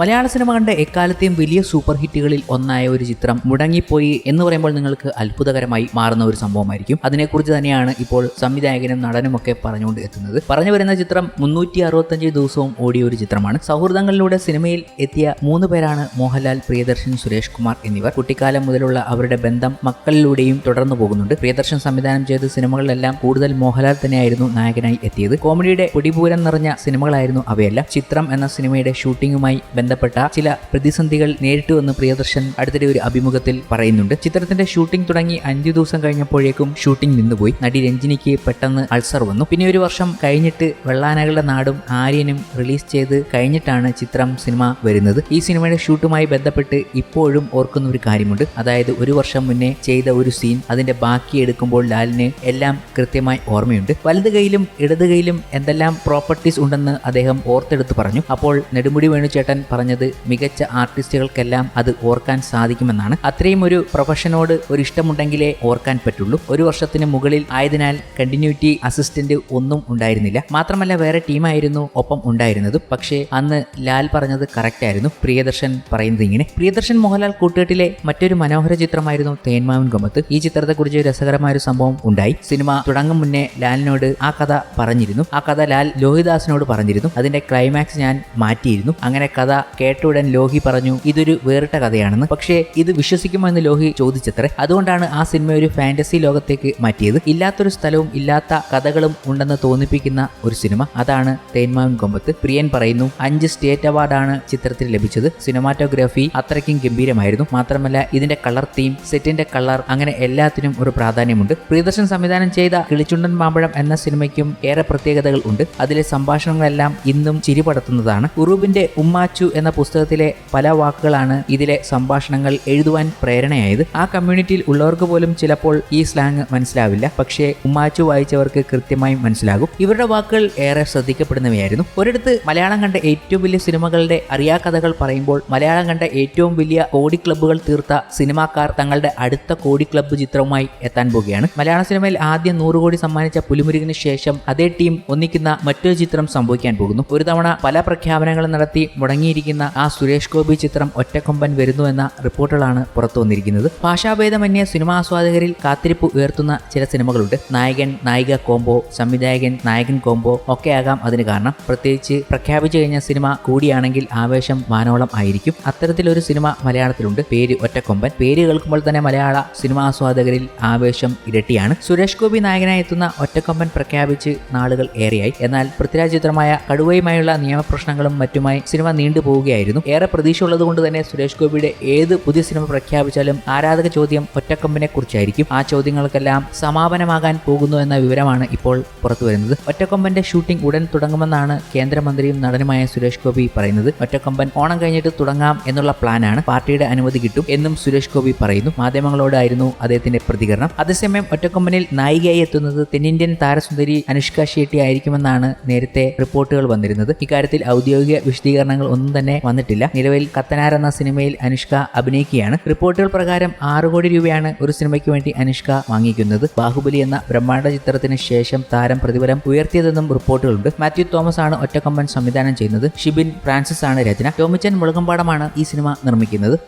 മലയാള cinema കണ്ട എക്കാലത്തെയും വലിയ സൂപ്പർ ഹിറ്റുകളിൽ ഒന്നായ ഒരു ചിത്രം മുടങ്ങിപ്പോയി എന്ന് പറയുമ്പോൾ നിങ്ങൾക്ക് അത്ഭുതകരമായി മാറുന്ന ഒരു സംഭവമായിരിക്കും. അതിനെക്കുറിച്ച് തന്നെയാണ് ഇപ്പോൾ സംവിധായകനും നടനുമൊക്കെ പറഞ്ഞുകൊണ്ട് എത്തുന്നത്. പറഞ്ഞു വരുന്ന ചിത്രം മുന്നൂറ്റി അറുപത്തഞ്ച് ദിവസവും ഓടിയ ഒരു ചിത്രമാണ്. സൗഹൃദങ്ങളിലൂടെ സിനിമയിൽ എത്തിയ മൂന്ന് പേരാണ് മോഹൻലാൽ പ്രിയദർശൻ സുരേഷ് കുമാർ എന്നിവർ. കുട്ടിക്കാലം മുതലുള്ള അവരുടെ ബന്ധം മക്കളിലൂടെയും തുടർന്നു പോകുന്നുണ്ട്. പ്രിയദർശൻ സംവിധാനം ചെയ്ത സിനിമകളിലെല്ലാം കൂടുതൽ മോഹൻലാൽ തന്നെയായിരുന്നു നായകനായി എത്തിയത്. കോമഡിയുടെ പൊടിപൂരം നിറഞ്ഞ സിനിമകളായിരുന്നു അവയെല്ലാം. ചിത്രം എന്ന സിനിമയുടെ ഷൂട്ടിംഗുമായി ബന്ധപ്പെട്ട ചില പ്രതിസന്ധികൾ നേരിട്ടുവെന്ന് പ്രിയദർശൻ അടുത്തിടെ ഒരു അഭിമുഖത്തിൽ പറയുന്നുണ്ട്. ചിത്രത്തിന്റെ ഷൂട്ടിംഗ് തുടങ്ങി അഞ്ചു ദിവസം കഴിഞ്ഞപ്പോഴേക്കും ഷൂട്ടിംഗ് നിന്നുപോയി. നടി രഞ്ജിനിക്ക് പെട്ടെന്ന് അൾസർ വന്നു. പിന്നെ ഒരു വർഷം കഴിഞ്ഞിട്ട് വെള്ളാനകളുടെ നാടും ആര്യനും റിലീസ് ചെയ്ത് കഴിഞ്ഞിട്ടാണ് ചിത്രം സിനിമ വരുന്നത്. ഈ സിനിമയുടെ ഷൂട്ടുമായി ബന്ധപ്പെട്ട് ഇപ്പോഴും ഓർക്കുന്ന ഒരു കാര്യമുണ്ട്. അതായത് ഒരു വർഷം മുന്നേ ചെയ്ത ഒരു സീൻ അതിന്റെ ബാക്കി എടുക്കുമ്പോൾ ലാലിന് എല്ലാം കൃത്യമായി ഓർമ്മയുണ്ട്. വലത് കൈയിലും ഇടത് കൈയിലും എന്തെല്ലാം പ്രോപ്പർട്ടീസ് ഉണ്ടെന്ന് അദ്ദേഹം ഓർത്തെടുത്ത് പറഞ്ഞു. അപ്പോൾ നെടുമുടി വേണുചേട്ടൻ പറഞ്ഞത് മികച്ച ആർട്ടിസ്റ്റുകൾക്കെല്ലാം അത് ഓർക്കാൻ സാധിക്കുമെന്നാണ്. അത്രയും ഒരു പ്രൊഫഷനോട് ഒരു ഇഷ്ടമുണ്ടെങ്കിലേ ഓർക്കാൻ പറ്റുള്ളൂ. ഒരു വർഷത്തിന് മുകളിൽ ആയതിനാൽ കണ്ടിന്യൂറ്റി അസിസ്റ്റന്റ് ഒന്നും ഉണ്ടായിരുന്നില്ല. മാത്രമല്ല വേറെ ടീമായിരുന്നു ഒപ്പം ഉണ്ടായിരുന്നത്. പക്ഷേ അന്ന് ലാൽ പറഞ്ഞത് കറക്റ്റ് ആയിരുന്നു. പ്രിയദർശൻ പറയുന്നത് ഇങ്ങനെ. പ്രിയദർശൻ മോഹൻലാൽ കൂട്ടുകെട്ടിലെ മറ്റൊരു മനോഹര ചിത്രമായിരുന്നു തേന്മാവൻ കൊമ്പത്ത് ഈ ചിത്രത്തെക്കുറിച്ച് രസകരമായ ഒരു സംഭവം ഉണ്ടായി. സിനിമ തുടങ്ങും മുന്നേ ലാലിനോട് ആ കഥ പറഞ്ഞിരുന്നു. ആ കഥ ലാൽ ലോഹിദാസിനോട് പറഞ്ഞിരുന്നു. അതിന്റെ ക്ലൈമാക്സ് ഞാൻ മാറ്റിയിരുന്നു. അങ്ങനെ കഥ കേട്ടുടൻ ലോഹി പറഞ്ഞു ഇതൊരു വേറിട്ട കഥയാണെന്ന്. പക്ഷേ ഇത് വിശ്വസിക്കുമോ എന്ന് ലോഹി ചോദിച്ചത്രേ. അതുകൊണ്ടാണ് ആ സിനിമ ഒരു ഫാന്റസി ലോകത്തേക്ക് മാറ്റിയത്. ഇല്ലാത്തൊരു സ്ഥലവും ഇല്ലാത്ത കഥകളും ഉണ്ടെന്ന് തോന്നിപ്പിക്കുന്ന ഒരു സിനിമ. അതാണ് തേന്മാവിൻ കൊമ്പത്ത് പ്രിയൻ പറയുന്നു അഞ്ച് സ്റ്റേറ്റ് അവാർഡാണ് ചിത്രത്തിൽ ലഭിച്ചത്. സിനിമാറ്റോഗ്രാഫി അത്രയ്ക്കും ഗംഭീരമായിരുന്നു. മാത്രമല്ല ഇതിന്റെ കളർ തീം സെറ്റിന്റെ കളർ അങ്ങനെ എല്ലാത്തിനും ഒരു പ്രാധാന്യമുണ്ട്. പ്രിയദർശൻ സംവിധാനം ചെയ്ത കിളിച്ചുണ്ടൻ മാമ്പഴം എന്ന സിനിമയ്ക്കും ഏറെ പ്രത്യേകതകൾ ഉണ്ട്. അതിലെ സംഭാഷണങ്ങളെല്ലാം ഇന്നും ചിരിപടത്തുന്നതാണ്. ഉറൂബിന്റെ ഉമ്മാച്ചു എന്ന പുസ്തകത്തിലെ പല വാക്കുകളാണ് ഇതിലെ സംഭാഷണങ്ങൾ എഴുതുവാൻ പ്രേരണയായത്. ആ കമ്മ്യൂണിറ്റിയിൽ ഉള്ളവർക്ക് പോലും ചിലപ്പോൾ ഈ സ്ലാങ് മനസ്സിലാവില്ല. പക്ഷേ ഉമ്മാച്ചു വായിച്ചവർക്ക് കൃത്യമായി മനസ്സിലാകും. ഇവരുടെ വാക്കുകൾ ഏറെ ശ്രദ്ധിക്കപ്പെടുന്നവയായിരുന്നു. ഒരിടത്ത് മലയാളം കണ്ട ഏറ്റവും വലിയ സിനിമകളുടെ അറിയാ കഥകൾ പറയുമ്പോൾ മലയാളം കണ്ട ഏറ്റവും വലിയ കോടി ക്ലബ്ബുകൾ തീർത്ത സിനിമാക്കാർ തങ്ങളുടെ അടുത്ത കോടി ക്ലബ്ബ് ചിത്രവുമായി എത്താൻ പോകുകയാണ് മലയാള സിനിമയിൽ ആദ്യം നൂറ് കോടി സമ്മാനിച്ച പുലിമുരുകിന് ശേഷം അതേ ടീം ഒന്നിക്കുന്ന മറ്റൊരു ചിത്രം സംഭവിക്കാൻ പോകുന്നു. ഒരു തവണ പല പ്രഖ്യാപനങ്ങളും നടത്തി മുടങ്ങിയിരിക്കുന്ന ആ സുരേഷ് ഗോപി ചിത്രം ഒറ്റക്കൊമ്പൻ വരുന്നു എന്ന റിപ്പോർട്ടുകളാണ് പുറത്തു വന്നിരിക്കുന്നത്. ഭാഷാഭേദമന്യേ സിനിമാ ആസ്വാദകരിൽ കാത്തിരിപ്പ് ഉയർത്തുന്ന ചില സിനിമകളുണ്ട്. നായകൻ നായിക കോംബോ സംവിധായകൻ നായകൻ കോംബോ ഒക്കെ ആകാം അതിന് കാരണം. പ്രത്യേകിച്ച് പ്രഖ്യാപിച്ചു കഴിഞ്ഞ സിനിമ കൂടിയാണെങ്കിൽ ആവേശം വാനോളം ആയിരിക്കും. അത്തരത്തിലൊരു സിനിമ മലയാളത്തിലുണ്ട്. പേര് ഒറ്റക്കൊമ്പൻ. പേര് കേൾക്കുമ്പോൾ തന്നെ മലയാള സിനിമാ ആസ്വാദകരിൽ ആവേശം ഇരട്ടിയാണ്. സുരേഷ് ഗോപി നായകനായി എത്തുന്ന ഒറ്റക്കൊമ്പൻ പ്രഖ്യാപിച്ച് നാളുകൾ ഏറെയായി. എന്നാൽ പൃഥ്വിരാജ് ചിത്രമായ കടുവയുമായുള്ള നിയമപ്രശ്നങ്ങളും മറ്റുമായി സിനിമ നീണ്ടുപോവുകയായിരുന്നു ഏറെ പ്രതീക്ഷ ഉള്ളതുകൊണ്ട് തന്നെ സുരേഷ് ഗോപിയുടെ ഏത് പുതിയ സിനിമ പ്രഖ്യാപിച്ചാലും ആരാധക ചോദ്യം ഒറ്റക്കമ്പിനെ കുറിച്ചായിരിക്കും ആ ചോദ്യങ്ങൾക്കെല്ലാം സമാപനമാകാൻ പോകുന്നു എന്ന വിവരമാണ് ഇപ്പോൾ പുറത്തു വരുന്നത്. ഒറ്റക്കൊമ്പന്റെ ഷൂട്ടിംഗ് ഉടൻ തുടങ്ങുമെന്നാണ് കേന്ദ്രമന്ത്രിയും നടനുമായ സുരേഷ് ഗോപി പറയുന്നത്. ഒറ്റക്കൊമ്പൻ ഓണം കഴിഞ്ഞിട്ട് തുടങ്ങാം എന്നുള്ള പ്ലാനാണ് പാർട്ടിയുടെ അനുമതി കിട്ടും എന്നും സുരേഷ് ഗോപി പറയുന്നു. മാധ്യമങ്ങളോടായിരുന്നു അദ്ദേഹത്തിന്റെ പ്രതികരണം. അതേസമയം ഒറ്റക്കൊമ്പനിൽ നായികയായി എത്തുന്നത് തെന്നിന്ത്യൻ താരസുന്ദരി അനുഷ്ക ഷെട്ടി ആയിരിക്കുമെന്നാണ് നേരത്തെ റിപ്പോർട്ടുകൾ വന്നിരുന്നത്. ഇക്കാര്യത്തിൽ ഔദ്യോഗിക വിശദീകരണങ്ങൾ ഒന്നും തന്നെ വന്നിട്ടില്ല. നിലവിൽ കത്തനാർ എന്ന സിനിമയിൽ അനുഷ്ക അഭിനയിക്കുകയാണ്. റിപ്പോർട്ടുകൾ പ്രകാരം ആറ് കോടി രൂപയാണ് ഒരു സിനിമയ്ക്ക് വേണ്ടി അനുഷ്ക വാങ്ങിക്കുന്നത്. ബാഹുബലി എന്ന ബ്രഹ്മാണ്ഡ ചിത്രത്തിന് ശേഷം താരം പ്രതിഫലം ഉയർത്തിയതെന്നും റിപ്പോർട്ടുകളുണ്ട്. മാത്യു തോമസ് ആണ് ഒറ്റക്കമ്പൻ സംവിധാനം ചെയ്യുന്നത്. ഷിബിൻ ഫ്രാൻസിസ് ആണ് രചന. ടോമിച്ചൻ മുളകമ്പാടമാണ് ഈ സിനിമ നിർമ്മിക്കുന്നത്.